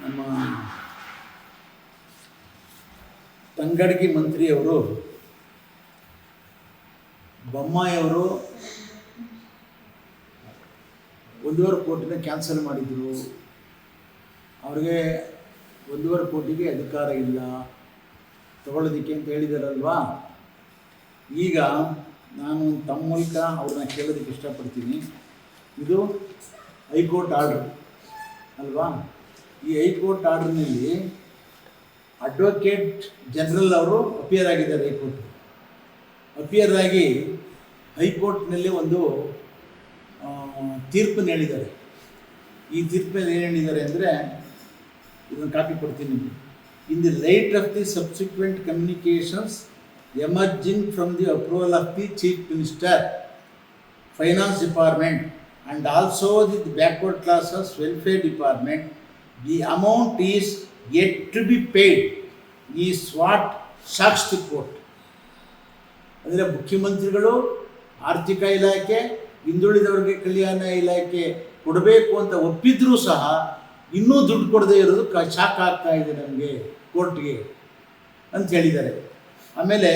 ನಮ್ಮ ತಂಗಡಗಿ ಮಂತ್ರಿಯವರು, ಬೊಮ್ಮಾಯಿಯವರು ಒಂದೂವರೆ ಕೋಟಿನ ಕ್ಯಾನ್ಸಲ್ ಮಾಡಿದರು. ಅವ್ರಿಗೆ ಒಂದೂವರೆ ಕೋಟಿಗೆ ಅಧಿಕಾರ ಇಲ್ಲ. ತಗೊಳ್ಳೋದಿಕ್ಕೆ ಅಂತ ಹೇಳಿದಾರಲ್ವಾ? ಈಗ ನಾನು ತಮ್ಮ ಮೂಲಕ ಅವ್ರನ್ನ ಕೇಳೋದಕ್ಕೆ ಇಷ್ಟಪಡ್ತೀನಿ. ಇದು ಹೈಕೋರ್ಟ್ ಆರ್ಡರ್, ಅಲ್ವಾ? ಈ ಹೈಕೋರ್ಟ್ ಆರ್ಡರ್ನಲ್ಲಿ ಅಡ್ವೊಕೇಟ್ ಜನರಲ್ ಅವರು ಅಪಿಯರ್ ಆಗಿದ್ದಾರೆ ಹೈಕೋರ್ಟ್ ಅಪಿಯರ್ ಆಗಿ ಹೈಕೋರ್ಟ್ನಲ್ಲಿ ಒಂದು ತೀರ್ಪು ಹೇಳಿದ್ದಾರೆ ಈ ತೀರ್ಪಿನಲ್ಲಿ ಏನು ಹೇಳಿದ್ದಾರೆ ಅಂದರೆ ಇದನ್ನು ಕಾಪಿ ಕೊಡ್ತೀನಿ ನಿಮಗೆ. In the light of the subsequent communications emerging from the approval of the chief minister finance department and also the backward classes welfare department, the amount is yet to be paid. Is what shocks the court. ಅಂದರೆ ಮುಖ್ಯಮಂತ್ರಿಗಳು ಆರ್ಥಿಕ ಇಲಾಖೆ ಹಿಂದುಳಿದವರಿಗೆ ಕಲ್ಯಾಣ ಇಲಾಖೆ ಕೊಡಬೇಕು ಅಂತ ಒಪ್ಪಿದ್ರೂ ಸಹ ಇನ್ನೂ ದುಡ್ಡು ಕೊಡದೇ ಇರೋದು ಕ ಶಾಕ್ ಆಗ್ತಾ ಇದೆ ನಮಗೆ ಕೋರ್ಟ್ಗೆ ಅಂತ ಹೇಳಿದ್ದಾರೆ ಆಮೇಲೆ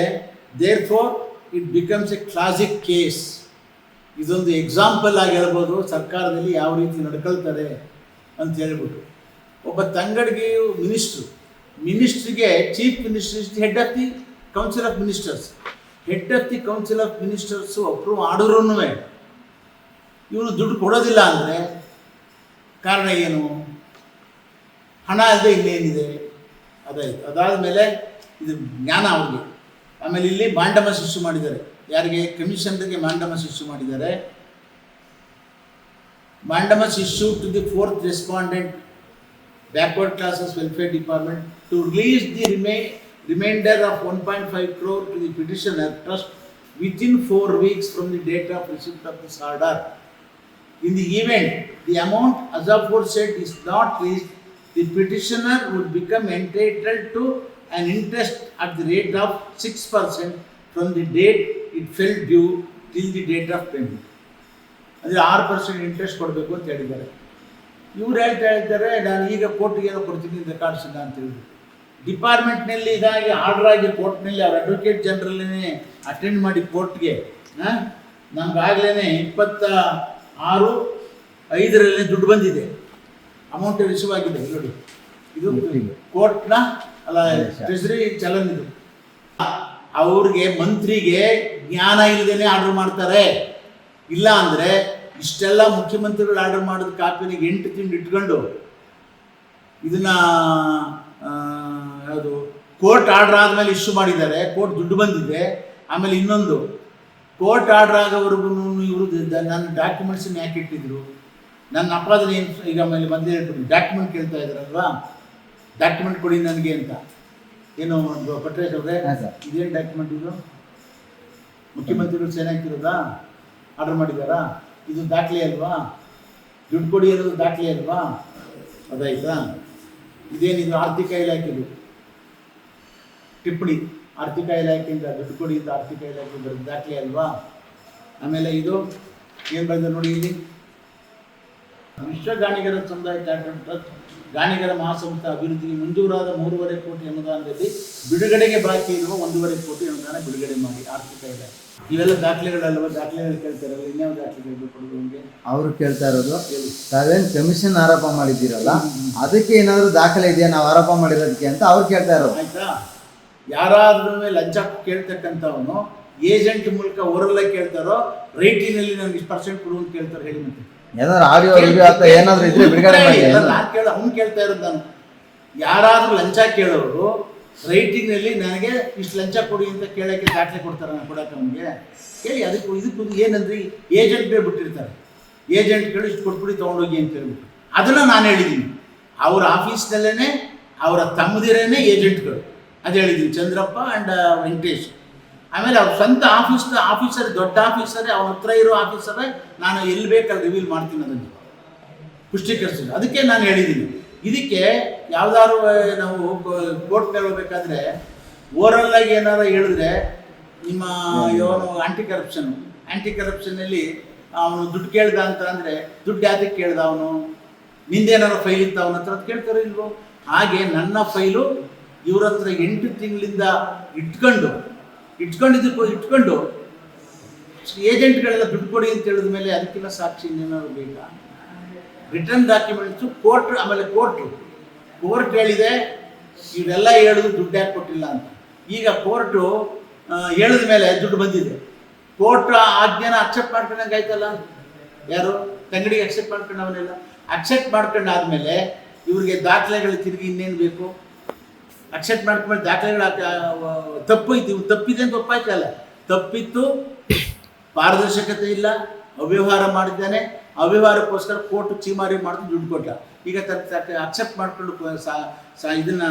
therefore it becomes a classic case ಇದೊಂದು ಎಕ್ಸಾಂಪಲ್ ಆಗಿ ಹೇಳ್ಬೋದು ಸರ್ಕಾರದಲ್ಲಿ ಯಾವ ರೀತಿ ನಡ್ಕೊಳ್ತಾರೆ ಅಂತ ಹೇಳ್ಬಿಟ್ಟು ಒಬ್ಬ ತಂಗಡಿಗೆ minister. ಮಿನಿಸ್ಟ್ರಿಗೆ chief minister head of the council of ministers head of the council of ministers approve ಮಾಡೋರೂ ಇವನು ದುಡ್ಡು ಕೊಡೋದಿಲ್ಲ ಅಂದರೆ ಕಾರಣ ಏನು? ಹಣ ಅಲ್ಲದೆ ಇನ್ನೇನಿದೆ ಅದೇ ಅದಾದ ಮೇಲೆ ಇದು ಜ್ಞಾನ ಅವ್ರಿಗೆ. ಆಮೇಲೆ ಇಲ್ಲಿ ಮಾಂಡಮ ಶಿಶು ಮಾಡಿದ್ದಾರೆ. ಯಾರಿಗೆ? ಕಮಿಷನರ್ಗೆ ಮಾಂಡಮ ಶಿಶು ಮಾಡಿದ್ದಾರೆ. Mandamus issue to the fourth respondent Backward classes welfare department to release the remi reminder of one point five crore to the petitioner trust within four weeks from the date of receipt of this order In the event, the amount as aforesaid is not reached, the petitioner would become entitled to an interest at the rate of six percent from the date it fell due till the date of payment. ಅಂದರೆ ಆರು percent interest ಕೊಡಬೇಕು ಅಂತ ಹೇಳಿದ್ದಾರೆ ಇವ್ರು ಹೇಳ್ತಾ ಹೇಳ್ತಾರೆ ನಾನು ಈಗ ಕೋರ್ಟ್ಗೆ ಏನೋ ಕೊಡ್ತೀನಿ ರೆಕಾರ್ಡ್ಸ್ ಇಲ್ಲ ಅಂತ ಹೇಳಿ ಡಿಪಾರ್ಟ್ಮೆಂಟ್ನಲ್ಲಿ ಇದಾಗಿ ಆರ್ಡರ್ ಆಗಿ ಕೋರ್ಟ್ನಲ್ಲಿ ಅವ್ರು ಅಡ್ವೊಕೇಟ್ ಜನರಲ್ಲೇ ಅಟೆಂಡ್ ಮಾಡಿ ಕೋರ್ಟ್ಗೆ ನಮ್ಗಾಗಲೇ ಇಪ್ಪತ್ತ ಆರು ಐದರಲ್ಲಿ ದುಡ್ಡು ಬಂದಿದೆ. ಅಮೌಂಟ್ ರಿಸೀವ್ ಆಗಿದೆ ನೋಡಿ. ಇದು. ಕೋರ್ಟ್ನ ಅಲ್ಲ ಟ್ರೆಸರಿ ಚಲನ್ ಇದು. ಅವ್ರಿಗೆ ಮಂತ್ರಿಗೆ ಜ್ಞಾನ ಇಲ್ಲದೇನೆ ಆರ್ಡರ್ ಮಾಡ್ತಾರೆ. ಇಲ್ಲ ಅಂದರೆ ಇಷ್ಟೆಲ್ಲ ಮುಖ್ಯಮಂತ್ರಿಗಳು ಆರ್ಡರ್ ಮಾಡಿದ ಕಾಪಿನಿಗೆ ಎಂಟು ತಿಂಡಿ ಇಟ್ಕೊಂಡು ಇದನ್ನ ಯಾವುದು ಕೋರ್ಟ್ ಆರ್ಡರ್ ಆದಮೇಲೆ ಇಶ್ಯೂ ಮಾಡಿದ್ದಾರೆ ಕೋರ್ಟ್ ದುಡ್ಡು ಬಂದಿದೆ ಆಮೇಲೆ ಇನ್ನೊಂದು ಕೋರ್ಟ್ ಆರ್ಡರ್ ಆಗೋವರೆಗೂ ಇವರು ನನ್ನ ಡಾಕ್ಯುಮೆಂಟ್ಸನ್ನು ಯಾಕೆ ಇಟ್ಟಿದ್ರು? ನನ್ನ ಅಪರಾಧ ಏನು ಈಗ ಆಮೇಲೆ ಬಂದೇ ಹೇಳ್ಬಿಟ್ಟು ಡಾಕ್ಯುಮೆಂಟ್ ಕೇಳ್ತಾ ಇದ್ದಾರಲ್ವಾ? ಡಾಕ್ಯುಮೆಂಟ್ ಕೊಡಿ ನನಗೆ ಅಂತ. ಏನು ಅವರೇ? ಹಾ, ಸರ್. ಇದೇನು ಡಾಕ್ಯುಮೆಂಟ್ ಇದು? ಮುಖ್ಯಮಂತ್ರಿಗಳು ಸೇನೆ ಹಾಕಿರೋದಾ? ಆರ್ಡರ್ ಮಾಡಿದಾರಾ ಇದು ದಾಖಲೆ ಅಲ್ವಾ? ದುಡ್ಡು ಕೊಡಿ ಅನ್ನೋದು ದಾಖಲೆ ಅಲ್ವಾ? ಅದಾಯ್ತಾ? ಇದೇನಿದು ಆರ್ಥಿಕ ಇಲಾಖೆದು? ಟಿಪ್ಪಣಿ, ಆರ್ಥಿಕ ಇಲಾಖೆಯಿಂದ ದುಡ್ಡು ಕೊಡಿ ಅಂತ ಆರ್ಥಿಕ ಇಲಾಖೆ ದಾಖಲೆ ಅಲ್ವಾ? ಆಮೇಲೆ ಇದು ಏನು ಬರೆದ ನೋಡಿ ಇಲ್ಲಿ? ವಿಶ್ವ ಗಾಣಿಗರ ಸಮುದಾಯ ಟ್ರಸ್ಟ್ ಗಾಣಿಗರ ಮಹಾಸಂಸ್ಥೆ ಅಭಿವೃದ್ಧಿಗೆ ಮಂಜೂರಾದ ಮೂರುವರೆ ಕೋಟಿ ಅನುದಾನದಲ್ಲಿ ಬಿಡುಗಡೆಗೆ ಬಾಕಿ ಇರುವ ಒಂದೂವರೆ ಕೋಟಿ ಅನುದಾನ ಬಿಡುಗಡೆ ಮಾಡಿ ಆರ್ಥಿಕ ಇದೆ ಇವೆಲ್ಲ ದಾಖಲೆಗಳಲ್ಲವ? ದಾಖಲೆಗಳು ಕೇಳ್ತಾರಲ್ಲ ಇನ್ಯಾವ ದಾಖಲೆಗಳು ಕೊಡೋದು ನಿಮಗೆ? ಅವರು ಕೇಳ್ತಾ ಇರೋದು ತಾವೇನು ತಾವೇನ್ ಕಮಿಷನ್ ಆರೋಪ ಮಾಡಿದ್ದೀರಲ್ಲ ಅದಕ್ಕೆ ಏನಾದರೂ ದಾಖಲೆ ಇದೆಯಾ? ನಾವು ಆರೋಪ ಮಾಡಿರೋದಕ್ಕೆ ಅಂತ ಅವ್ರು ಕೇಳ್ತಾ ಇರೋದು. ಆಯ್ತಾ? ಯಾರಾದ್ರೂ ಲಂಚ ಕೇಳ್ತಕ್ಕಂಥವನು ಏಜೆಂಟ್ ಮೂಲಕ ಓರಲ್ಲ ಕೇಳ್ತಾರೋ ರೇಟಿನಲ್ಲಿ ನನಗೆ ಇಷ್ಟು ಪರ್ಸೆಂಟ್ ಕೊಡು ಅಂತ ಕೇಳ್ತಾರೆ. ಹೇಳಿ ಮತ್ತೆ. ಏನಾದ್ರು ಆಡಿಯೋ ವಿಡಿಯೋ ಅಥವಾ ಏನಾದ್ರು ಇದ್ರೆ ಬಿಡುಗಡೆ ಮಾಡಿ. ಇಲ್ಲ, ನಾನ್ ಕೇಳ ಅವ್ನು ಕೇಳ್ತಾ ಇರೋದು ನಾನು. ಯಾರಾದ್ರೂ ಲಂಚ ಕೇಳೋರು ರೈಟಿಂಗ್ನಲ್ಲಿ ನನಗೆ ಇಷ್ಟು ಲಂಚ ಕೊಡಿ ಅಂತ ಕೇಳಕ್ಕೆ ದಾಖಲೆ ಕೊಡ್ತಾರೆ ನಾನು ಕೊಡಕ್ಕೆ ಅವನಿಗೆ. ಕೇಳಿ ಅದಕ್ಕೂ ಇದಕ್ಕೂ ಏನಂದ್ರೆ? ಏಜೆಂಟ್ಗೆ ಬಿಟ್ಟಿರ್ತಾರೆ. ಏಜೆಂಟ್ಗಳು ಇಷ್ಟು ಕೊಟ್ಬಿಡಿ ತೊಗೊಂಡೋಗಿ ಅಂತ ಹೇಳ್ಬಿಟ್ಟು. ಅದನ್ನು ನಾನು ಹೇಳಿದ್ದೀನಿ ಅವ್ರ ಆಫೀಸ್ನಲ್ಲೇ ಅವರ ತಮ್ಮದಿರೇನೆ ಏಜೆಂಟ್ಗಳು ಅದು ಹೇಳಿದ್ದೀನಿ ಚಂದ್ರಪ್ಪ ಆ್ಯಂಡ್ ವೆಂಕಟೇಶ್. ಆಮೇಲೆ ಅವ್ರ ಸ್ವಂತ ಆಫೀಸ್ ಆಫೀಸರ್ ದೊಡ್ಡ ಆಫೀಸರೇ ಅವ್ರ ಹತ್ರ ಇರೋ ಆಫೀಸರೇ ನಾನು ಎಲ್ಲಿ ಬೇಕಲ್ಲಿ ರಿವೀಲ್ ಮಾಡ್ತೀನಿ ಅದನ್ನು. ಪುಷ್ಟೀಕರಿಸಿದ್ರು ಅದಕ್ಕೆ ನಾನು ಹೇಳಿದ್ದೀನಿ. ಇದಕ್ಕೆ ಯಾವ್ದಾದ್ರು ನಾವು ಕೋರ್ಟ್ಗೆ ಹೋಗ್ಬೇಕಾದ್ರೆ ಓರಲ್ ಆಗಿ ಏನಾರು ಹೇಳಿದ್ರೆ, ನಿಮ್ಮ ಇವನು ಆಂಟಿ ಕರಪ್ಷನ್ ಆಂಟಿ ಕರಪ್ಷನ್ನಲ್ಲಿ ಅವನು ದುಡ್ಡು ಕೇಳ್ದ ಅಂತ ಅಂದರೆ, ದುಡ್ಡು ಯಾತಕ್ಕೆ ಕೇಳ್ದ ಅವನು? ನಿಂದೇನಾದ್ರು ಫೈಲ್ ಇತ್ತು ಅವನ ಹತ್ರ ಕೇಳ್ತಾರೋ ಇಲ್ವೋ? ಹಾಗೆ ನನ್ನ ಫೈಲು ಇವ್ರ ಹತ್ರ ಎಂಟು ತಿಂಗಳಿಂದ ಇಟ್ಕೊಂಡು ಇಟ್ಕೊಂಡಿದ್ದಕ್ಕೂ ಇಟ್ಕೊಂಡು ಏಜೆಂಟ್ಗಳೆಲ್ಲ ದುಡ್ಡು ಕೊಡಿ ಅಂತ ಹೇಳಿದ ಮೇಲೆ ಅದಕ್ಕೆಲ್ಲ ಸಾಕ್ಷಿ ಇನ್ನೇನಾದ್ರು ಬೇಡ ರಿಟರ್ನ್ ಡಾಕ್ಯುಮೆಂಟ್ಸು, ಕೋರ್ಟ್, ಆಮೇಲೆ ಕೋರ್ಟು. ಕೋರ್ಟ್ ಹೇಳಿದೆ, ಇವೆಲ್ಲ ಹೇಳಿದ್ರು ದುಡ್ಡು ಯಾಕೆ ಕೊಟ್ಟಿಲ್ಲ ಅಂತ. ಈಗ ಕೋರ್ಟು ಹೇಳಿದ ಮೇಲೆ ದುಡ್ಡು ಬಂದಿದೆ. ಕೋರ್ಟ್ ಆಜ್ಞೆನ ಅಕ್ಸೆಪ್ಟ್ ಮಾಡ್ಕೊಂಡಂಗೆ ಆಯ್ತಲ್ಲ? ಯಾರು? ತಂಗಡಿಗೆ ಅಕ್ಸೆಪ್ಟ್ ಮಾಡ್ಕೊಂಡವನೆಲ್ಲ. ಅಕ್ಸೆಪ್ಟ್ ಮಾಡ್ಕೊಂಡಾದ್ಮೇಲೆ ಇವ್ರಿಗೆ ದಾಖಲೆಗಳು ತಿರುಗಿ ಇನ್ನೇನು ಬೇಕು? ಅಕ್ಸೆಪ್ಟ್ ಮಾಡ್ಕೊಂಡು ದಾಖಲೆಗಳು ತಪ್ಪು ಇವ್ನು ತಪ್ಪಿದೆ ಅಂತ ಒಪ್ಪಾಯ್ತಲ್ಲ. ತಪ್ಪಿತ್ತು, ಪಾರದರ್ಶಕತೆ ಇಲ್ಲ, ಅವ್ಯವಹಾರ ಮಾಡಿದ್ದಾನೆ. ಅವ್ಯವಹಾರಕ್ಕೋಸ್ಕರ ಕೋರ್ಟ್ ಚೀಮಾರಿ ಮಾಡಿದ್ರು ದುಡ್ಡು ಕೊಟ್ಟ. ಈಗ ಅಕ್ಸೆಪ್ಟ್ ಮಾಡಿಕೊಂಡು ಸಾ- ಇದನ್ನ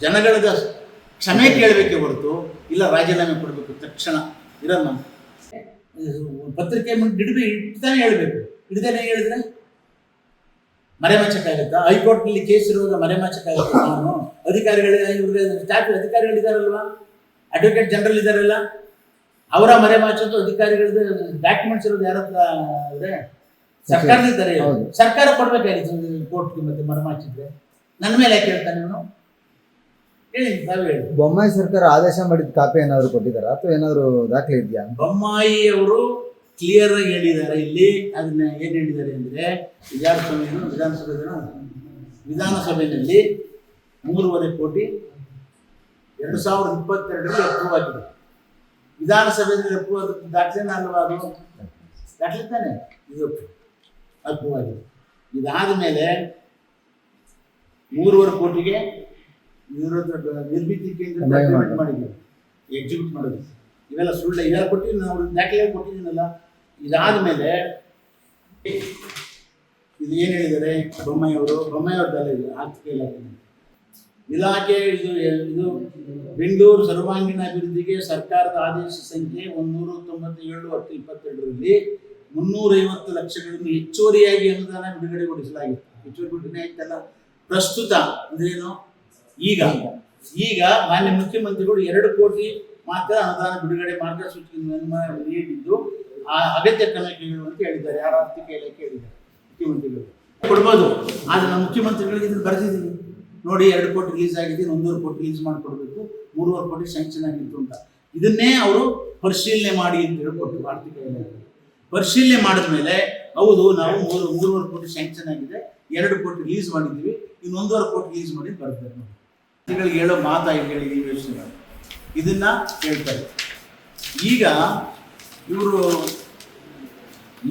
ಜನಗಳದ ಕ್ಷಮೆ ಕೇಳಬೇಕೆ ಹೊರತು, ಇಲ್ಲ ರಾಜೀನಾಮೆ ಕೊಡಬೇಕು ತಕ್ಷಣ. ಇರಲ್ಲ ಪತ್ರಿಕೆ ಮುಂದೆ ಇಡಬಿ ಇಡ್ತಾನೆ ಹೇಳ್ಬೇಕು. ಇಡ್ದೇನೆ ಹೇಳಿದ್ರೆ? ಮರೆಮಾಚಕ್ಕಾಗತ್ತಾ? ಹೈಕೋರ್ಟ್ನಲ್ಲಿ ಕೇಸ್ ಇರುವಾಗ ಮರೆಮಾಚಕ್ಕಾಗತ್ತಾ ನಾನು? ಅಧಿಕಾರಿಗಳಿಗೆ ಇವ್ರಿಗೆ ಸ್ಟಾಫ್ ಅಧಿಕಾರಿಗಳಿದಾರಲ್ವಾ ಅಡ್ವೊಕೇಟ್ ಜನರಲ್ ಇದಾರಲ್ಲ ಅವರ ಮರೆಮಾಚೋದು ಅಧಿಕಾರಿಗಳದ್ದು ಡಾಕ್ಯುಮೆಂಟ್ಸ್ ಇರೋದು ಯಾರ ಹತ್ರ ಅಂದ್ರೆ ಸರ್ಕಾರದಿದ್ದಾರೆ. ಸರ್ಕಾರ ಕೊಡ್ಬೇಕಾಗಿತ್ತು ಕೋರ್ಟ್ಗೆ ಮತ್ತೆ ಮರೆಮಾಚಿದ್ರೆ? ನನ್ನ ಮೇಲೆ ಯಾಕೆ ಹೇಳ್ತಾನೆ ನೀನು ಹೇಳಿ ತಾವು ಹೇಳಿ. ಬೊಮ್ಮಾಯಿ ಸರ್ಕಾರ ಆದೇಶ ಮಾಡಿದ ಕಾಪಿ ಏನಾದ್ರು ಕೊಟ್ಟಿದ್ದಾರಾ? ಅಥವಾ ಏನಾದ್ರು ದಾಖಲೆ ಇದೆಯಾ? ಬೊಮ್ಮಾಯಿ ಅವರು ಕ್ಲಿಯರ್ ಆಗಿ ಹೇಳಿದ್ದಾರೆ. ಇಲ್ಲಿ ಅದನ್ನ ಏನು ಹೇಳಿದ್ದಾರೆ ಅಂದರೆ ವಿಧಾನಸಭೆಯನ್ನು ವಿಧಾನಸಭೆಯನ್ನು ವಿಧಾನಸಭೆಯಲ್ಲಿ ಮೂರುವರೆ ಕೋಟಿ ಎರಡು ಸಾವಿರದ ಇಪ್ಪತ್ತೆರಡರಲ್ಲಿ ಅಪ್ರೂವ್ ಆಗಿದೆ ವಿಧಾನಸಭೆಯಲ್ಲಿ ಅಪ್ರೂವ್ ಆದ ದಾಖಲೆನ ಅಲ್ವಾ ಅದು? ದಾಖಲೆ ತಾನೆ. ಇದು ಅಪ್ರೂವ್ ಆಗಿದೆ ಇದಾದ ಮೇಲೆ ಮೂರುವರೆ ಕೋಟಿಗೆ ನಿರ್ಮಿತಿ ಕೇಂದ್ರ. ಮಾಡಿದ್ದೀವಿ ಎಕ್ಸಿಕ್ಯೂಟ್ ಮಾಡೋದು ಇವೆಲ್ಲ ಸುಳ್ಳು ಇವೆಲ್ಲ ಕೊಟ್ಟಿದ್ದೀನಿ ನಾವು ದಾಖಲೆ ಕೊಟ್ಟಿದ್ದೀನಲ್ಲ? ಇದಾದ ಮೇಲೆ ಇದು ಏನು ಹೇಳಿದರೆ ಬೊಮ್ಮಾಯಿ ಅವರು ಬೊಮ್ಮಾಯಿ ಅವ್ರದ್ದಲ್ಲ ಇದು ಆರ್ಥಿಕ ಇಲಾಖೆ. ಇಲಾಖೆ ಇದು ಇದು ಬೆಂಗಳೂರು ಸರ್ವಾಂಗೀಣ ಅಭಿವೃದ್ಧಿಗೆ ಸರ್ಕಾರದ ಆದೇಶ ಸಂಖ್ಯೆ ಒಂದೂರ ತೊಂಬತ್ತೇಳು ಹತ್ತು ಇಪ್ಪತ್ತೆರಡರಲ್ಲಿ ಮುನ್ನೂರೈವತ್ತು ಲಕ್ಷಗಳನ್ನು ಹೆಚ್ಚುವರಿಯಾಗಿ ಅನುದಾನ ಬಿಡುಗಡೆಗೊಳಿಸಲಾಗಿತ್ತು. ಹೆಚ್ಚುವರಿ ಬಿಡುಗಡೆ ಆಯ್ತಲ್ಲ? ಪ್ರಸ್ತುತ ಅಂದ್ರೇನು ಈಗ. ಈಗ ಮಾನ್ಯ ಮುಖ್ಯಮಂತ್ರಿಗಳು ಎರಡು ಕೋಟಿ ಮಾತ್ರ ಅನುದಾನ ಬಿಡುಗಡೆ ಮಾರ್ಗಸೂಚಿ ನೀಡಿದ್ದು. ಆ ಅಗತ್ಯ ಕ್ರಮ ಕೈಗೊಳ್ಳುವಂತ ಹೇಳಿದ್ದಾರೆ. ಯಾರ ಆರ್ಥಿಕ ಇಲಾಖೆ ಹೇಳಿದ್ದಾರೆ. ಮುಖ್ಯಮಂತ್ರಿಗಳು. ಕೊಡ್ಬೋದು. ಆದರೆ ನಾವು ಮುಖ್ಯಮಂತ್ರಿಗಳಿಗೆ ಇದನ್ನು ಬರೆದಿದ್ದೀವಿ ನೋಡಿ, ಎರಡು ಕೋಟಿ ರಿಲೀಸ್ ಆಗಿದೆ ಒಂದೂವರೆ ಕೋಟಿ ರಿಲೀಸ್ ಮಾಡಿಕೊಡ್ಬೇಕು. ಮೂರುವರೆ ಕೋಟಿ ಸ್ಯಾಂಕ್ಷನ್ ಆಗಿತ್ತು ಅಂತ. ಇದನ್ನೇ ಅವರು ಪರಿಶೀಲನೆ ಮಾಡಿ ಅಂತ ಹೇಳ್ಕೊಟ್ಟು ಆರ್ಥಿಕ ಇಲಾಖೆ ಪರಿಶೀಲನೆ ಮಾಡಿದ ಮೇಲೆ, ಹೌದು, ನಾವು ಮೂರು, ಮೂರುವರೆ ಕೋಟಿ ಸ್ಯಾಂಕ್ಷನ್ ಆಗಿದೆ. ಎರಡು ಕೋಟಿ ರಿಲೀಸ್ ಮಾಡಿದ್ದೀವಿ. ಇನ್ನು ಒಂದೂವರೆ ಕೋಟಿ ರಿಲೀಸ್ ಮಾಡಿ ಬರ್ತಾರೆ ಮಂತ್ರಿಗಳಿಗೆ ಹೇಳೋ ಮಾತಾಗಿ ಹೇಳಿ ಈ ಯೋಚನೆ ಇದನ್ನ ಹೇಳ್ತಾರೆ. ಈಗ ಇವರು,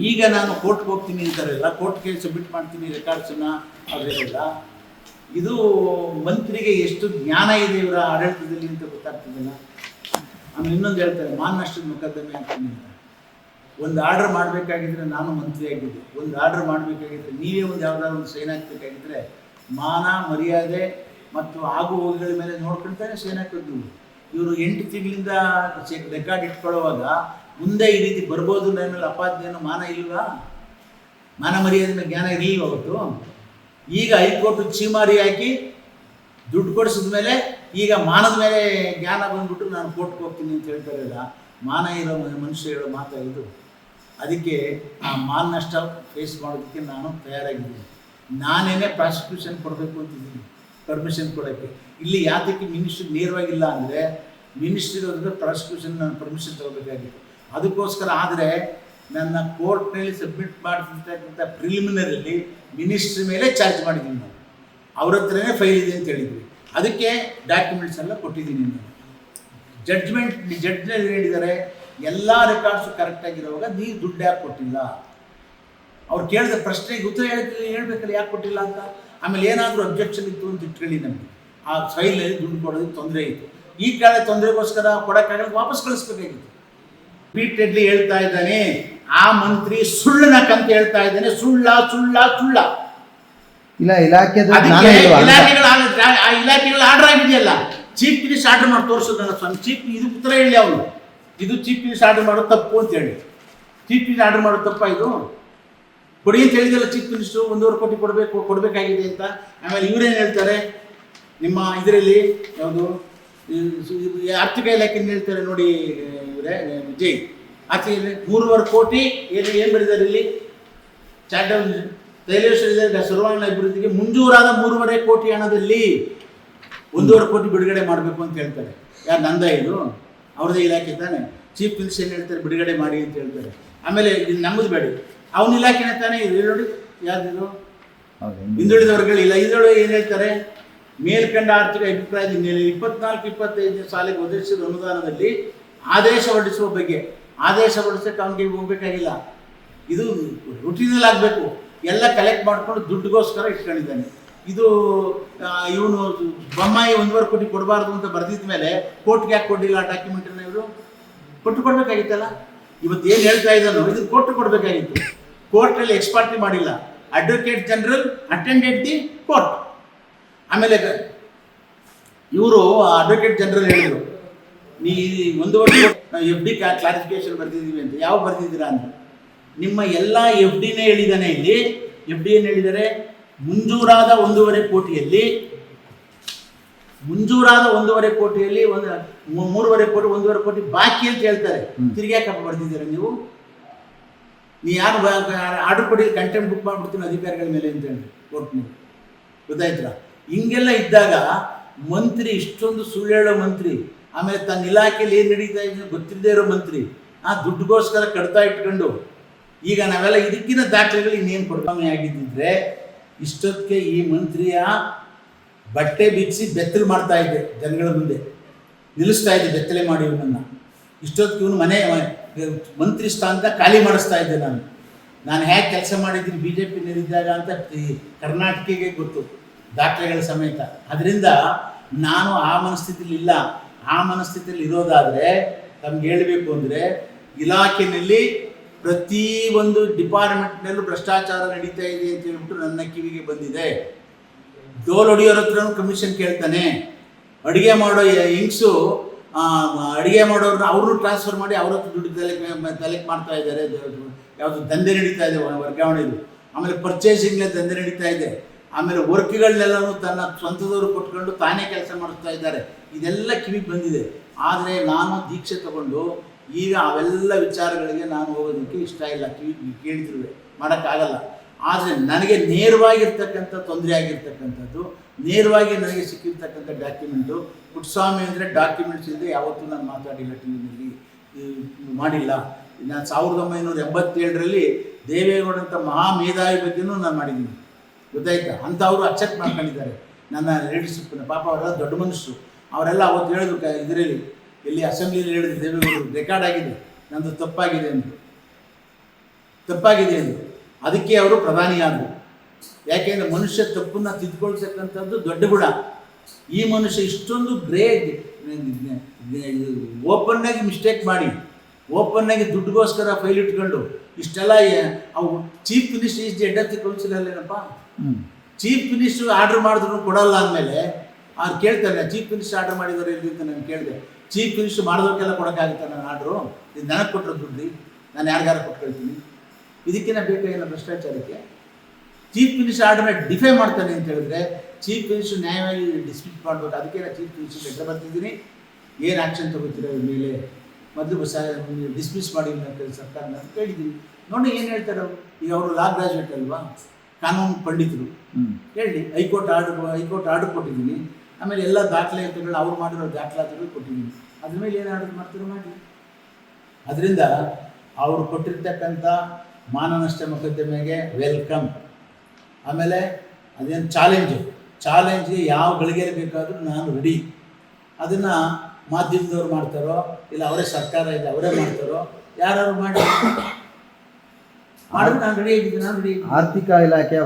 ಈಗ ನಾನು ಕೋರ್ಟ್ಗೆ ಹೋಗ್ತೀನಿ ಅಂತಾರಲ್ಲ ಕೇಸ್ ಸಬ್ಮಿಟ್ ಮಾಡ್ತೀನಿ ರೆಕಾರ್ಡ್ಸನ್ನ ಅದೇನಿಲ್ಲ ಇದು ಮಂತ್ರಿಗೆ ಎಷ್ಟು ಜ್ಞಾನ ಇದೆ ಇವರ ಆಡಳಿತದಲ್ಲಿ ಅಂತ ಗೊತ್ತಾಗ್ತದಲ್ಲ? ಆಮೇಲೆ ಇನ್ನೊಂದು ಹೇಳ್ತಾರೆ ಮಾನನಷ್ಟದ ಮೊಕದ್ದಮೆ ಆಗ್ತೀನಿ ಒಂದು ಆರ್ಡರ್ ಮಾಡಬೇಕಾಗಿದ್ರೆ ನಾನು ಮಂತ್ರಿ ಆಗಿದ್ದೆ. ಒಂದು ಆರ್ಡರ್ ಮಾಡಬೇಕಾಗಿದ್ರೆ ನೀವೇ ಒಂದು ಯಾವ್ದಾದ್ರು ಒಂದು ಸೈನ್ ಹಾಕ್ಬೇಕಾಗಿದ್ರೆ ಮಾನ, ಮರ್ಯಾದೆ ಮತ್ತು ಆಗು ಹೋಗಿಗಳ ಮೇಲೆ ನೋಡ್ಕೊಳ್ತಾನೆ ಸೈನ್ ಹಾಕಿದ್ದು ಇವರು ಎಂಟು ತಿಂಗಳಿಂದ ರೆಕಾರ್ಡ್ ಇಟ್ಕೊಳ್ಳುವಾಗ ಮುಂದೆ ಈ ರೀತಿ ಬರ್ಬೋದು ನನ್ನ ಅಪಾದ್ಯನೋ ಮಾನ ಇಲ್ವಾ? ಮಾನ ಮರ್ಯಾದೆ ಜ್ಞಾನ ಇರಲಿಲ್ಲ ಅವತ್ತು? ಈಗ ಹೈಕೋರ್ಟ್ ಚೀಮಾರಿ ಹಾಕಿ ದುಡ್ಡು ಕೊಡಿಸಿದ ಮೇಲೆ ಈಗ ಮಾನದ ಮೇಲೆ ಜ್ಞಾನ ಬಂದ್ಬಿಟ್ಟು ನಾನು ಕೋರ್ಟ್ಗೆ ಹೋಗ್ತೀನಿ ಅಂತ ಹೇಳ್ತಾರಲ್ಲ ಮಾನ ಇರೋ ಮನುಷ್ಯ ಹೇಳೋ ಮಾತಾ ಇದು. ಅದಕ್ಕೆ ಆ ಮಾನ ನಷ್ಟ ಫೇಸ್ ಮಾಡೋದಕ್ಕೆ ನಾನು ತಯಾರಾಗಿದ್ದೀನಿ. ನಾನೇನೇ ಪ್ರಾಸಿಕ್ಯೂಷನ್ ಕೊಡಬೇಕು ಅಂತಿದ್ದೀನಿ. ಪರ್ಮಿಷನ್ ಕೊಡೋಕ್ಕೆ. ಇಲ್ಲಿ ಯಾತಕ್ಕೆ ಮಿನಿಸ್ಟ್ರಿ ನೇರವಾಗಿಲ್ಲ ಅಂದರೆ ಮಿನಿಸ್ಟ್ರಿ ಇರೋದ್ರಿಂದ ಪ್ರಾಸಿಕ್ಯೂಷನ್ ನಾನು ಪರ್ಮಿಷನ್ ತಗೋಬೇಕಾಗಿತ್ತು. ಅದಕ್ಕೋಸ್ಕರ ಆದರೆ ನನ್ನ ಕೋರ್ಟ್ನಲ್ಲಿ ಸಬ್ಮಿಟ್ ಮಾಡ್ತಿರ್ತಕ್ಕಂಥ ಪ್ರಿಲಿಮಿನರಲ್ಲಿ ಮಿನಿಸ್ಟ್ರಿ ಮೇಲೆ ಚಾರ್ಜ್ ಮಾಡಿದ್ದೀನಿ ನಾನು. ಅವ್ರ ಹತ್ರನೇ ಫೈಲ್ ಇದೆ ಅಂತ ಹೇಳಿದ್ವಿ. ಅದಕ್ಕೆ ಡಾಕ್ಯುಮೆಂಟ್ಸ್ ಎಲ್ಲ ಕೊಟ್ಟಿದ್ದೀನಿ ನಾನು. ಜಡ್ಜ್ಮೆಂಟ್ ಜಡ್ಜ್ನಲ್ಲಿ ಹೇಳಿದ್ದಾರೆ, ಎಲ್ಲ ರೆಕಾರ್ಡ್ಸು ಕರೆಕ್ಟಾಗಿರುವಾಗ ನೀವು ದುಡ್ಡು ಯಾಕೆ ಕೊಟ್ಟಿಲ್ಲ? ಅವ್ರು ಕೇಳಿದ ಪ್ರಶ್ನೆಗೆ ಉತ್ತರ ಹೇಳಿ ಹೇಳ್ಬೇಕಲ್ಲ, ಯಾಕೆ ಕೊಟ್ಟಿಲ್ಲ ಅಂತ? ಆಮೇಲೆ ಏನಾದರೂ ಅಬ್ಜೆಕ್ಷನ್ ಇತ್ತು ಅಂತ ಇಟ್ಕೊಳ್ಳಿ ನಮಗೆ. ಆ ಫೈಲಲ್ಲಿ ದುಡ್ಡು ಕೊಡೋದಕ್ಕೆ ತೊಂದರೆ ಇತ್ತು. ಈ ಕಾಲ ತೊಂದರೆಗೋಸ್ಕರ ಕೊಡೋಕ್ಕಾಗಲ್ಲ, ವಾಪಸ್ ಕಳಿಸ್ಬೇಕಾಗಿತ್ತು. ರಿಪೀಟೆಡ್ಲಿ ಹೇಳ್ತಾ ಇದ್ದಾನೆ ಆ ಮಂತ್ರಿ ಅಂತ ಹೇಳ್ತಾ ಇದ್ದಾನೆ ಸುಳ್ಳ ಸುಳ್ಳ ಸುಳ್ಳ. ಇಲ್ಲ ಇಲಾಖೆಗಳ ಆ- ಇಲಾಖೆಗಳ ಆರ್ಡರ್ ಆಗಿದೆಯಲ್ಲ ಚೀಫ್ ಮಿನಿಸ್ಟರ್ ಆರ್ಡರ್ ಮಾಡಿ ತೋರಿಸೋದಲ್ಲ ಸ್ವಾಮಿ. ಚೀಫ್ ಇದು ಉತ್ತರ ಹೇಳಿ ಅವನು. ಇದು ಚೀಫ್ ಮಿನಿಸ್ಟರ್ ಆರ್ಡರ್ ಮಾಡೋ ತಪ್ಪು ಅಂತ ಹೇಳಿ. ಚೀಫ್ ಮಿನಿಸ್ಟರ್ ಆರ್ಡರ್ ಮಾಡೋ ತಪ್ಪ ಇದು? ಕೊಡಿ ಅಂತ ಹೇಳಿದಲ್ಲ ಚೀಫ್ ಮಿನಿಸ್ಟರ್ ಒಂದೂವರೆ ಕೋಟಿ ಕೊಡಬೇಕು ಕೊಡಬೇಕಾಗಿದೆ ಅಂತ. ಆಮೇಲೆ ಇವರೇನು ಹೇಳ್ತಾರೆ? ನಿಮ್ಮ ಇದರಲ್ಲಿ ಯಾವುದು? ಆರ್ಥಿಕ ಇಲಾಖೆ ಹೇಳ್ತಾರೆ ನೋಡಿ ವಿಜಯ್. ಆರ್ಥಿಕ ಇಲಾಖೆ ಮೂರುವರೆ ಕೋಟಿ ಏನು ಏನು ಬರೆದಿದ್ದಾರೆ ಇಲ್ಲಿ? ಚಾಟಲ್ ತೈಲೇಶ್ವರ ಸರ್ವಾಂಗಣ ಅಭಿವೃದ್ಧಿಗೆ ಮುಂಜೂರಾದ ಮೂರುವರೆ ಕೋಟಿ ಹಣದಲ್ಲಿ ಒಂದೂವರೆ ಕೋಟಿ ಬಿಡುಗಡೆ ಮಾಡಬೇಕು ಅಂತ ಹೇಳ್ತಾರೆ. ಯಾರು ನಂದ ಇದು? ಅವ್ರದ್ದೇ ಇಲಾಖೆ ತಾನೆ. ಚೀಫ್ ಏನು ಹೇಳ್ತಾರೆ? ಬಿಡುಗಡೆ ಮಾಡಿ ಅಂತ ಹೇಳ್ತಾರೆ. ಆಮೇಲೆ ಇದು ನಮ್ಮದು ಬೇಡ. ಅವನ ಇಲಾಖೆನೇ ತಾನೆ ಇದು. ನೋಡಿ ಹೌದು ಹಿಂದುಳಿದ ವರ್ಗಗಳು ಇಲ್ಲ ಇದರೊಳಗೆ ಏನು ಹೇಳ್ತಾರೆ? ಮೇಲ್ಕಂಡ ಆರ್ಥಿಕ ಅಭಿಪ್ರಾಯದ ಹಿನ್ನೆಲೆ ಇಪ್ಪತ್ನಾಲ್ಕು, ಇಪ್ಪತ್ತೈದನೇ ಸಾಲಿಗೆ ಒದಗಿಸಿದ ಅನುದಾನದಲ್ಲಿ ಆದೇಶ ಹೊರಡಿಸುವ ಬಗ್ಗೆ, ಆದೇಶ ಹೊರಡಿಸಕ್ಕೆ ಅವನಿಗೆ ಹೋಗ್ಬೇಕಾಗಿಲ್ಲ. ಇದು ರುಟೀನಲ್ಲಿ ಆಗಬೇಕು. ಎಲ್ಲ ಕಲೆಕ್ಟ್ ಮಾಡಿಕೊಂಡು ದುಡ್ಡುಗೋಸ್ಕರ ಇಟ್ಕೊಂಡಿದ್ದಾನೆ. ಇದು ಇವನು ಬೊಮ್ಮಾಯಿ ಒಂದೂವರೆ ಕೋಟಿ ಕೊಡಬಾರ್ದು ಅಂತ ಬರೆದಿದ್ದ ಮೇಲೆ ಕೋರ್ಟ್ಗೆ ಯಾಕೆ ಕೊಡಲಿಲ್ಲ ಆ ಡಾಕ್ಯುಮೆಂಟನ್ನು ಇವರು? ಕೊಟ್ಟು ಕೊಡಬೇಕಾಗಿತ್ತಲ್ಲ? ಇವತ್ತು ಏನು ಹೇಳ್ತಾ ಇದ್ದಾನೋ ಇದು ಕೋರ್ಟ್ ಕೊಡಬೇಕಾಗಿತ್ತು. ಕೋರ್ಟಲ್ಲಿ ಎಕ್ಸ್ಪಾರ್ಟಿ ಮಾಡಿಲ್ಲ. Advocate general attended the court ಆಮೇಲೆ ಇವರು ಅಡ್ವೊಕೇಟ್ ಜನರಲ್ ಹೇಳಿದರು ನೀ ಒಂದು ವರ್ಷ ಎಫ್ ಡಿ ಕ್ಲಾರಿಫಿಕೇಶನ್ ಬರ್ತಿದ್ದೀವಿ ಅಂತ ಯಾವ ಬರ್ತಿದ್ದೀರಾ ಅಂತ? ನಿಮ್ಮ ಎಲ್ಲ ಎಫ್ ಡಿನೇ ಹೇಳಿದ್ದಾನೆ ಇಲ್ಲಿ. ಎಫ್ ಡಿ ಏನು ಹೇಳಿದ್ದಾರೆ ಮುಂಜೂರಾದ ಒಂದೂವರೆ ಕೋಟಿಯಲ್ಲಿ ಮುಂಜೂರಾದ ಒಂದೂವರೆ ಕೋಟಿಯಲ್ಲಿ ಒಂದು ಮೂರುವರೆ ಕೋಟಿ ಒಂದೂವರೆ ಕೋಟಿ ಬಾಕಿ ಅಂತ ಹೇಳ್ತಾರೆ. ತಿರ್ಗ್ಯಾಕಪ್ಪ ತಿರ್ಗಿ ಯಾಕಪ್ಪ ಬರ್ತಿದ್ದೀರಾ ನೀವು? ನೀ ಯಾರು ಆರ್ಡರ್ ಕೊಡಿ ಕಂಟೆಂಟ್ ಬುಕ್ ಮಾಡಿಬಿಡ್ತೀನಿ ಅಧಿಕಾರಿಗಳ ಮೇಲೆ ಅಂತ ಹೇಳಿ ಕೋರ್ಟ್ನಲ್ಲಿ ಗೊತ್ತಾಯ್ತಾ? ಹಿಂಗೆಲ್ಲ ಇದ್ದಾಗ ಮಂತ್ರಿ, ಇಷ್ಟೊಂದು ಸುಳ್ಳು ಹೇಳೋ ಮಂತ್ರಿ, ಆಮೇಲೆ ತನ್ನ ಇಲಾಖೆಯಲ್ಲಿ ಏನು ನಡೀತಾ ಇದೆ ಗೊತ್ತಿಲ್ಲದೆ ಇರೋ ಮಂತ್ರಿ, ಆ ದುಡ್ಡುಗೋಸ್ಕರ ಕಡ್ತಾ ಇಟ್ಕೊಂಡು, ಈಗ ನಾವೆಲ್ಲ ಇದಕ್ಕಿನ ದಾಖಲೆಗಳು ಇನ್ನೇನು ಕೊಡ್ತಾನೆ ಆಗಿದ್ದಿದ್ರೆ, ಇಷ್ಟೊತ್ತಿಗೆ ಈ ಮಂತ್ರಿಯ ಬಟ್ಟೆ ಬಿಚ್ಚಿ ಬೆತ್ತಲು ಮಾಡ್ತಾ ಇದ್ದೆ ಜನಗಳ ಮುಂದೆ, ನಿಲ್ಲಿಸ್ತಾ ಇದ್ದೆ ಬೆತ್ತಲೆ ಮಾಡಿ ಇವನನ್ನು ಇಷ್ಟೊತ್ತಿಗೆ ಇವನು ಮನೆ, ಮಂತ್ರಿ ಸ್ಥಾನದ ಖಾಲಿ ಮಾಡಿಸ್ತಾ ಇದ್ದೆ ನಾನು. ನಾನು ಹೇಗೆ ಕೆಲಸ ಮಾಡಿದ್ದೀನಿ ಬಿ ಜೆ ಪಿನಲ್ಲಿದ್ದಾಗ ಅಂತ ಈ ಕರ್ನಾಟಕಕ್ಕೆ ಗೊತ್ತು. ದಾಖಲೆಗಳ ಸಮೇತ. ಅದರಿಂದ ನಾನು ಆ ಮನಸ್ಥಿತಿಯಲ್ಲಿ ಇಲ್ಲ. ಆ ಮನಸ್ಥಿತಿಯಲ್ಲಿ ಇರೋದಾದರೆ ತಮ್ಗೆ ಹೇಳಬೇಕು ಅಂದರೆ ಇಲಾಖೆಯಲ್ಲಿ ಪ್ರತಿ ಒಂದು ಡಿಪಾರ್ಟ್ಮೆಂಟ್ನಲ್ಲೂ ಭ್ರಷ್ಟಾಚಾರ ನಡೀತಾ ಇದೆ ಅಂತ ಹೇಳ್ಬಿಟ್ಟು ನನ್ನ ಕಿವಿಗೆ ಬಂದಿದೆ. ಡೋಲ್ ಹೊಡಿಯೋರ ಹತ್ರ ಕಮಿಷನ್ ಕೇಳ್ತಾನೆ. ಅಡುಗೆ ಮಾಡೋ ಹೆಂಗ್ಸು ಅಡುಗೆ ಮಾಡೋರನ್ನ ಅವರು ಟ್ರಾನ್ಸ್ಫರ್ ಮಾಡಿ ಅವ್ರ ಹತ್ರ ದುಡ್ಡು ತಲೆ ತಲೆಕ್ ಮಾಡ್ತಾ ಇದ್ದಾರೆ. ಯಾವುದು ದಂಧೆ ನಡೀತಾ ಇದೆ ವರ್ಗಾವಣೆದು. ಆಮೇಲೆ ಪರ್ಚೇಸಿಂಗ್ಲೆ ದಂಧೆ ನಡೀತಾ ಇದೆ. ಆಮೇಲೆ ವರ್ಕ್ಗಳನ್ನೆಲ್ಲನೂ ತನ್ನ ಸ್ವಂತದವರು ಕೊಟ್ಕೊಂಡು ತಾನೇ ಕೆಲಸ ಮಾಡಿಸ್ತಾ ಇದ್ದಾರೆ. ಇದೆಲ್ಲ ಕಿವಿಗೆ ಬಂದಿದೆ. ಆದರೆ ನಾನು ದೀಕ್ಷೆ ತಗೊಂಡು ಈಗ ಅವೆಲ್ಲ ವಿಚಾರಗಳಿಗೆ ನಾನು ಹೋಗೋದಕ್ಕೆ ಇಷ್ಟ ಇಲ್ಲ. ಕಿವಿ ಕೇಳ್ತಿರುವೆ. ಮಾಡೋಕ್ಕಾಗಲ್ಲ. ಆದರೆ ನನಗೆ ನೇರವಾಗಿರ್ತಕ್ಕಂಥ ತೊಂದರೆ ಆಗಿರ್ತಕ್ಕಂಥದ್ದು, ನೇರವಾಗಿ ನನಗೆ ಸಿಕ್ಕಿರ್ತಕ್ಕಂಥ ಡಾಕ್ಯುಮೆಂಟು, ಪುಟ್ಸ್ವಾಮಿ ಅಂದರೆ ಡಾಕ್ಯುಮೆಂಟ್ಸ್ ಇಲ್ಲದೆ ಯಾವತ್ತೂ ನಾನು ಮಾತಾಡಿಲ್ಲ ಟಿ ವಿನಲ್ಲಿ. ಮಾಡಿಲ್ಲ. ನಾನು ಸಾವಿರದ ಒಂಬೈನೂರ ಎಂಬತ್ತೇಳರಲ್ಲಿ ದೇವೇಗೌಡಂಥ ಮಹಾ ಮೇಧಾವಿ ಬಗ್ಗೆನೂ ನಾನು ಮಾಡಿದ್ದೀನಿ. ಗೊತ್ತಾಯ್ತಾ? ಅವರು ಅಕ್ಸೆಪ್ಟ್ ಮಾಡ್ಕೊಂಡಿದ್ದಾರೆ. ನನ್ನ ಲೀಡರ್ಶಿಪ್ನ ಪಾಪ ಅವರೆಲ್ಲ ದೊಡ್ಡ ಮನುಷ್ಯರು. ಅವರೆಲ್ಲ ಅವತ್ತು ಹೇಳಿದ್ರು ಇದರಲ್ಲಿ, ಇಲ್ಲಿ ಅಸೆಂಬ್ಲಿಯಲ್ಲಿ ಹೇಳಿದ್ರು ದೇವೇಗೌಡರು ರೆಕಾರ್ಡ್ ಆಗಿದೆ. ನಂದು ತಪ್ಪಾಗಿದೆ ಅಂತ. ತಪ್ಪಾಗಿದೆ ಎಂದು ಅದಕ್ಕೆ ಅವರು ಪ್ರಧಾನಿಯಾದರು ಯಾಕೆಂದರೆ ಮನುಷ್ಯ ತಪ್ಪನ್ನ ತಿದ್ಕೊಳ್ತಕ್ಕಂಥದ್ದು ದೊಡ್ಡ ಗುಣ. ಈ ಮನುಷ್ಯ ಇಷ್ಟೊಂದು ಗ್ರೇ ಓಪನ್ನಾಗಿ ಮಿಸ್ಟೇಕ್ ಮಾಡಿ ಓಪನ್ನಾಗಿ ದುಡ್ಡುಗೋಸ್ಕರ ಫೈಲ್ ಇಟ್ಕೊಂಡು, ಇಷ್ಟೆಲ್ಲ ಅವು chief minister is the the council ಅಲ್ಲೇನಪ್ಪ? Chief minister order ಮಾಡಿದ್ರು ಕೊಡಲ್ಲ ಅಂದಮೇಲೆ ಅವ್ರು ಕೇಳ್ತಾರೆ ಚೀಫ್ ಮಿನಿಸ್ಟರ್ ಆರ್ಡರ್ ಮಾಡಿದ್ದಾರೆ ಇಲ್ಲಿ ಅಂತ ನಾನು ಕೇಳಿದೆ. ಚೀಫ್ ಮಿನಿಸ್ಟರ್ ಮಾಡಿದವ್ರಿಗೆಲ್ಲ ಕೊಡೋಕ್ಕಾಗುತ್ತೆ ನಾನು ಆರ್ಡ್ರು? ಇದು ನನಗೆ ಕೊಟ್ಟರು ದುಡ್ಡಿ, ನಾನು ಯಾರಿಗಾರ ಕೊಟ್ಕೊಳ್ತೀನಿ ಇದಕ್ಕಿಂತ ಬೇಕಾಗಿಲ್ಲ ಭ್ರಷ್ಟಾಚಾರಕ್ಕೆ? ಚೀಫ್ ಮಿನಿಸ್ಟರ್ ಆರ್ಡರ್ನ ಡಿಫೈ ಮಾಡ್ತಾನೆ ಅಂತ ಹೇಳಿದ್ರೆ, ಚೀಫ್ ಮಿನಿಸ್ಟರ್ ನ್ಯಾಯವಾಗಿ ಡಿಸ್ಮಿಸ್ ಮಾಡಬೇಕು, ಅದಕ್ಕೆ ನಾನು ಚೀಫ್ ಮಿನಿಸ್ಟರ್ ಲೆಟರ್ ಬರ್ತಿದ್ದೀನಿ. ಏನು ಆ್ಯಕ್ಷನ್ ತಗೋತೀರಾ ಇವ್ರ ಮೇಲೆ? ಮೊದಲು ಸ ಡಿಸ್ಮಿಸ್ ಮಾಡಿ ಸರ್ಕಾರ ನಾನು ಕೇಳಿದ್ದೀನಿ. ನೋಡಿ ಏನು ಹೇಳ್ತಾರೆ ಈಗ ಅವರು ಲಾ ಗ್ರಾಜುಯೇಟ್ ಅಲ್ವಾ? ಕಾನೂನು ಪಂಡಿತರು. ಹೇಳಿ ಹೈಕೋರ್ಟ್ ಆರ್ಡರ್ ಹೈಕೋರ್ಟ್ ಆರ್ಡರ್ ಕೊಟ್ಟಿದ್ದೀನಿ. ಆಮೇಲೆ ಎಲ್ಲ ದಾಖಲಾತಿಗಳು ಅವ್ರು ಮಾಡಿರೋ ದಾಖಲಾತಿಗಳು ಕೊಟ್ಟಿದ್ದೀನಿ. ಅದ್ರ ಮೇಲೆ ಏನು ಆರ್ಡರ್ ಮಾಡ್ತೀರ ಮಾಡಿ ಅದರಿಂದ ಅವರು ಕೊಟ್ಟಿರ್ತಕ್ಕಂಥ ಮಾನನಷ್ಟ ಮೊಕದ್ದಮೆಗೆ ವೆಲ್ಕಮ್. ಆಮೇಲೆ ಅದೇನು ಚಾಲೆಂಜು. ಚಾಲೆಂಜ್ಗೆ ಯಾವ ಗಳಿಗೆಯಲ್ಲಿ ಬೇಕಾದರೂ ನಾನು ರೆಡಿ ಅದನ್ನು ಮಾಧ್ಯಮದವ್ರು ಮಾಡ್ತಾರೋ ಇಲ್ಲ ಅವರೇ ಸರ್ಕಾರ ಇದೆ ಅವರೇ ಮಾಡ್ತಾರೋ ಯಾರು ಮಾಡಿ ಮಾಡಿದ್ರೆ ನಾನು ರೆಡಿ ಆಗಿದ್ದೀನಿ ನಾನು ರೆಡಿ ಆರ್ಥಿಕ ಇಲಾಖೆಯ